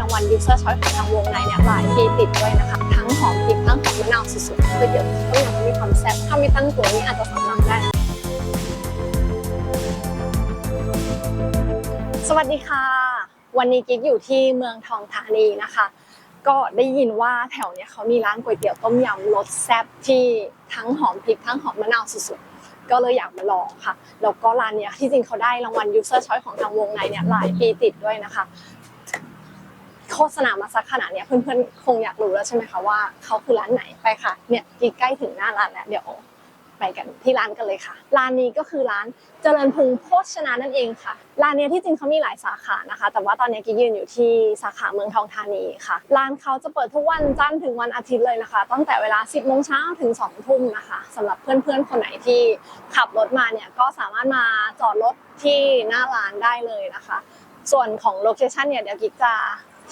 รางวัล User Choice ของทางวงในเนี่ยหลายปีติดด้วยนะคะ ทั้งหอมพริกทั้งหอมมะนาวสุดๆคือเดี๋ยวต้มยำมีความแซ่บถ้าไม่ตั้งตัวนี้อาจจะสำลักได้นะสวัสดีค่ะ วันนี้กิ๊กอยู่ที่เมืองทองธานีนะคะ ก็ได้ยินว่าแถวเนี้ยเขามีร้านก๋วยเตี๋ยวต้มยำรสแซ่บที่ทั้งหอมพริกทั้งหอมมะนาวสุดๆก็เลยอยากมาลองค่ะแล้วก็ร้านเนี้ยที่จริงเขาได้รางวัล User Choice ของทางวงในเนี่ยหลายปีติดด้วยนะคะ โฆษณามาสักขนาดเนี้ยเพื่อนๆคงอยากรู้แล้วใช่ไหมคะว่าเขาคือร้านไหนไปค่ะเนี่ยกิ๊กใกล้ถึงหน้าร้านแล้วเดี๋ยวไปกันที่ร้านกันเลยค่ะ ร้านนี้ก็คือร้านเจริญพุงโภชนานั่นเองค่ะ ร้านเนี้ยที่จริงเขามีหลายสาขานะคะ แต่ว่าตอนนี้กิ๊กยืนอยู่ที่สาขาเมืองทองธานีค่ะ ร้านเขาจะเปิดทุกวันจันทร์ถึงวันอาทิตย์เลยนะคะ ตั้งแต่เวลา 10โมงเช้าถึง2ทุ่มนะคะสำหรับเพื่อนๆ คนไหนที่ขับรถมาเนี่ยก็สามารถมาจอดรถที่หน้าร้านได้เลยนะคะ ส่วนของโลเคชันเนี่ยเดี๋ยวกิ๊กจะ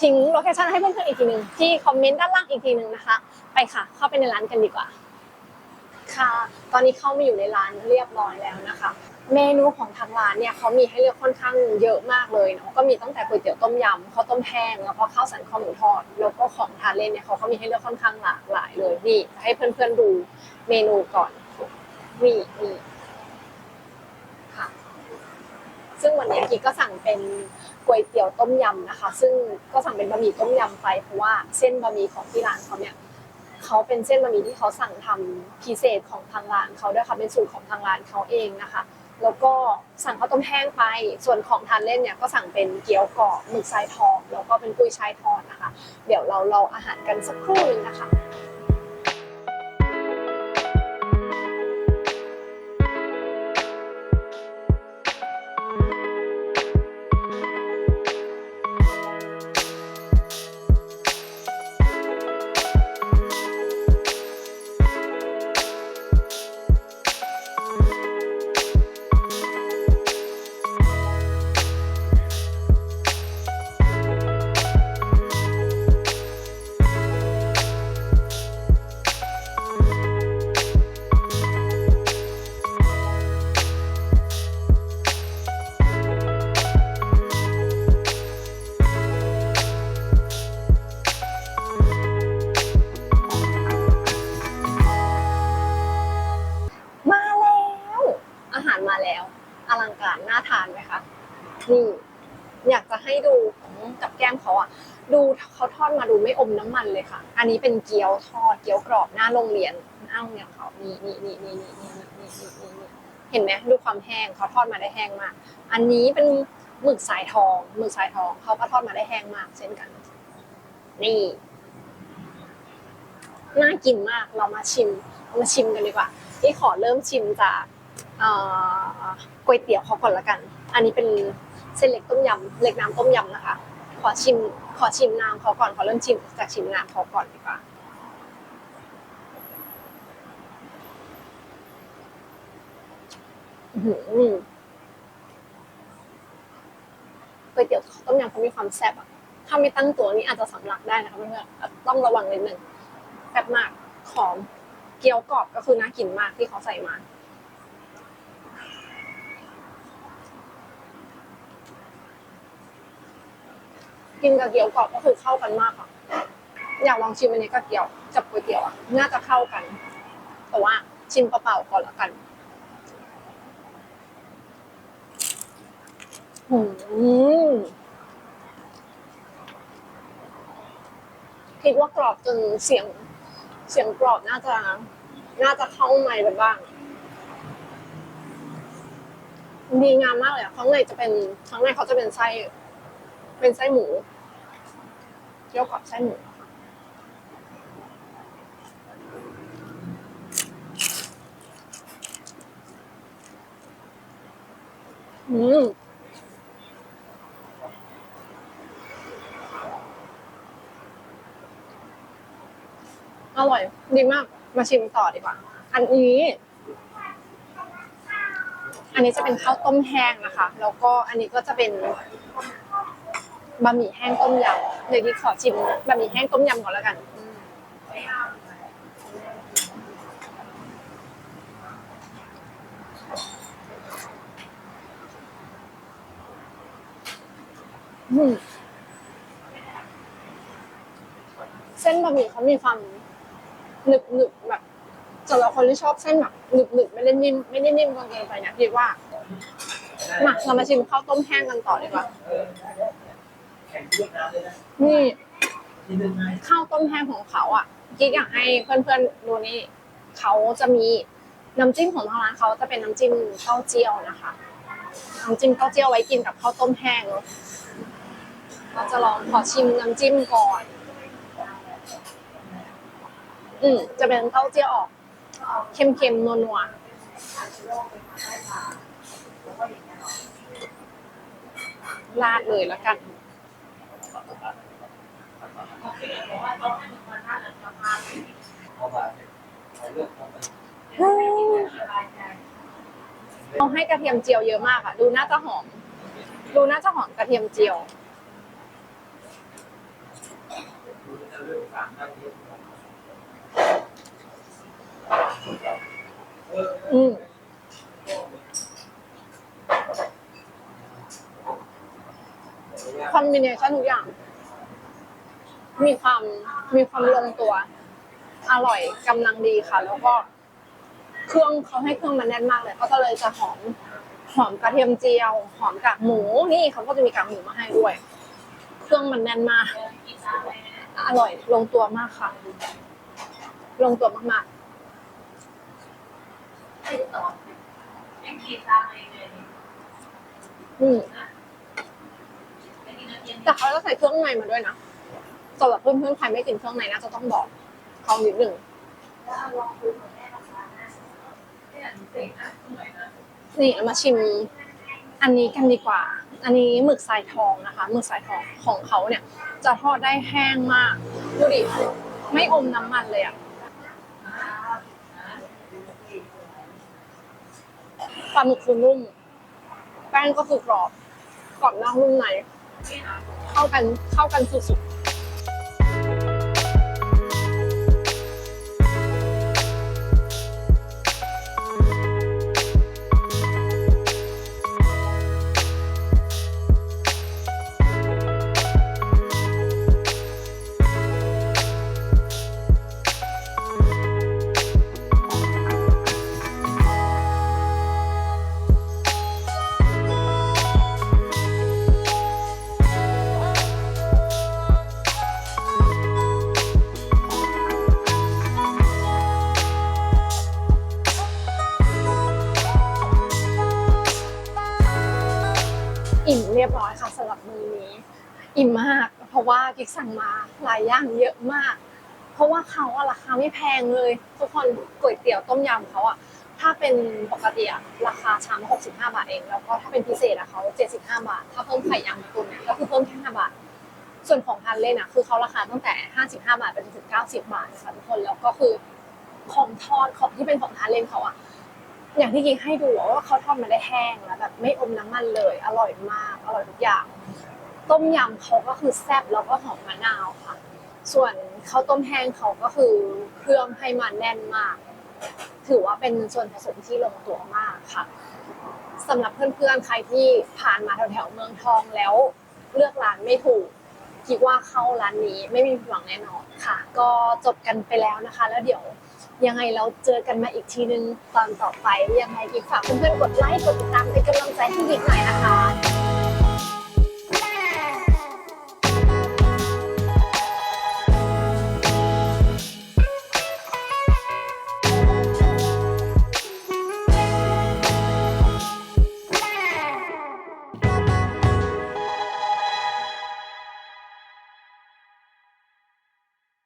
ทิ้งโลเคชันให้เพื่อนๆอีกทีหนึ่งที่คอมเมนต์ด้านล่างอีกทีหนึ่งนะคะ ไปค่ะ เข้าไปในร้านกันดีกว่า ค่ะ ตอนนี้เข้ามาอยู่ในร้านเรียบร้อยแล้วนะคะ เมนูของทางร้านเนี่ยเขามีให้เลือกค่อนข้างเยอะมากเลยเนาะก็มีตั้งแต่ก๋วยเตี๋ยวต้มยำข้าวต้มแห้งแล้วก็ข้าวสันคอหมูทอดแล้วก็ของทานเล่นเนี่ยเขาก็มีให้เลือกค่อนข้างหลากหลายเลยนี่ให้เพื่อนๆดูเมนูก่อนนี่นี่ค่ะ ซึ่งวันนี้กิ๊กก็สั่งเป็นก๋วยเตี๋ยวต้มยำนะคะ ซึ่งก็สั่งเป็นบะหมี่ต้มยำไปเพราะว่าเส้นบะหมี่ของที่ร้านเขาเนี่ยเขาเป็นเส้นบะหมี่ที่เขาสั่งทำพิเศษของทางร้านเขาด้วยค่ะเป็นสูตรของทางร้านเขาเองนะคะ แล้วก็สั่งข้าวต้มแห้งไป ส่วนของทานเล่นเนี่ยก็สั่งเป็นเกี๊ยวกรอบหมึกทรายทองแล้วก็เป็นกุ้ยช่ายทอดนะคะ เดี๋ยวเรารออาหารกันสักครู่นึงนะคะ ทานไหมคะนี่อยากจะให้ดูของกับแก้มเขาอะดูเขาทอดมาดูไม่อมน้ำมันเลยค่ะ อันนี้เป็นเกี๊ยวทอดเกี๊ยวกรอบหน้าโรงเรียนหน้าโรงเรียนเขานี่นี่นี่นี่นี่นี่นี่นี่นี่นี่เห็นไหมดูความแห้งเขาทอดมาได้แห้งมาก อันนี้เป็นหมึกสายทองหมึกสายทองเขาก็ทอดมาได้แห้งมากเช่นกัน นี่น่ากินมากเรามาชิมเรามาชิมกันดีกว่าที่ขอเริ่มชิมจาก ก๋วยเตี๋ยวเขาก่อนละกัน อันนี้เป็นเส้นเล็กต้มยำเล็กน้ำต้มยำนะคะ ขอชิม ขอชิมน้ำเขาก่อน ขอเริ่มชิมจากชิมน้ำเขาก่อนดีกว่าหือก๋วยเตี๋ยวต้มยำเขามีความแซ่บอะถ้าไม่ตั้งตัวนี่อาจจะสำลักได้นะคะเพื่อนๆต้องระวังนิดนึงแซ่บมากหอม เกี๊ยวกรอบก็คือน่ากินมากที่เขาใส่มา กินกับเกี๊ยวกรอบก็คือเข้ากันมากค่ะ อยากลองชิมอันนี้กับเกี๊ยวกับก๋วยเตี๋ยวอะน่าจะเข้ากัน แต่ว่าชิมเปล่าๆก่อนละกันหืมคิดว่ากรอบจนเสียง เสียงกรอบน่าจะ น่าจะเข้าไมค์ไปบ้างดีงามมากเลยอะข้างในจะเป็นข้างในเขาจะเป็นไส้ เป็นไส้หมูเกี๊ยวกับไส้หมูอืมอร่อย ดีมาก มาชิมต่อดีกว่า อันนี้ อันนี้จะเป็นข้าวต้มแห้งนะคะ แล้วก็อันนี้ก็จะเป็น บะหมี่แห้งต้มยำเดี๋ยวกิ๊กขอชิมบะหมี่แห้งต้มยำก่อนแล้วกันเส้นบะหมี่เขามีความหนึบหนึบแบบสำหรับคนที่ชอบเส้นแบบหนึบหนึบไม่ได้นิ่มไม่ได้นิ่มจนเกินไปนะพี่ว่ามาเรามาชิมข้าวต้มแห้งกันต่อดีกว่า นี่ข้าวต้มแห้งของเขาอะกิ๊กอยากให้เพื่อนๆดูนี่เขาจะมีน้ำจิ้มของทางร้านเขาจะเป็นน้ำจิ้มเต้าเจี้ยวนะคะน้ำจิ้มเต้าเจี้ยวไว้กินกับข้าวต้มแห้งเนาะเราจะลองขอชิมน้ำจิ้มก่อน อืมจะเป็นเต้าเจี้ยวออกเค็มๆนัวๆราดเลยแล้วกัน เข้ามอาเลือกเข้าไปเขาให้กระเทียมเจียวเยอะมากอะดูน่าจะหอม ดูน่าจะหอมกระเทียมเจียวดูจะเลือกสามด้านนี้ อืมคอมบิเนชันทุกอย่าง มีความมีความลงตัว อร่อยกำลังดีค่ะ แล้วก็เครื่องเขาให้เครื่องมันแน่นมากเลยก็เลยจะหอมหอมกระเทียมเจียว หอมกากหมู นี่เขาก็จะมีกากหมูมาให้ด้วย เครื่องมันแน่นมาก อร่อยลงตัวมากค่ะ ลงตัวมากๆอืม แต่เขาจะใส่เครื่องในมาด้วยนะสำหรับเพื่อนๆใครไม่กินเครื่องในน่าจะต้องบอกเขานิดหนึ่งนี่เรามาชิมอันนี้กันดีกว่า อันนี้หมึกสายทองนะคะหมึกสายทองของเขาเนี่ย จะทอดได้แห้งมากดูดิไม่อมน้ำมันเลยอะปลาหมึกคือนุ่ม แป้งก็คือกรอบ กรอบนอกนุ่มใน เข้ากันเข้ากันสุดๆ เรียบร้อยค่ะสำหรับมื้อนี้ อิ่มมาก เพราะว่ากิ๊กสั่งมาหลายอย่างเยอะมาก เพราะว่าเขาอะราคาไม่แพงเลย ทุกคนก๋วยเตี๋ยวต้มยำเขาอะถ้าเป็นปกติอะราคาชาม65 บาทเอง แล้วก็ถ้าเป็นพิเศษอะเขา75 บาท ถ้าเพิ่มไข่ยำตุนเนี่ยก็คือเพิ่มแค่5บาทส่วนของทานเล่นอะคือเขาราคาตั้งแต่ 55 บาทไปจนถึง 90 บาทนะคะทุกคนแล้วก็คือของทอดของที่เป็นของทานเล่นเขาอะ อย่างที่กิ๊กให้ดูว่าเขาทอดมาได้แห้งแล้วแบบไม่อมน้ำมันเลย อร่อยมาก อร่อยทุกอย่าง ต้มยำเขาก็คือแซ่บแล้วก็หอมมะนาวค่ะ ส่วนข้าวต้มแห้งเขาก็คือเครื่องให้มันแน่นมาก ถือว่าเป็นส่วนผสมที่ลงตัวมากค่ะสำหรับเพื่อนๆใครที่ผ่านมาแถวๆเมืองทองแล้วเลือกร้านไม่ถูกคิดว่าเข้าร้านนี้ไม่มีผิดหวังแน่นอนค่ะ ก็จบกันไปแล้วนะคะ แล้วเดี๋ยว ยังไงเราเจอกันมาอีกทีนึงตอนต่อไปยังไงกิ๊กฝากเพื่อนๆกดไลค์กดติดตามเป็นกำลังใจให้อีกหน่อยนะคะ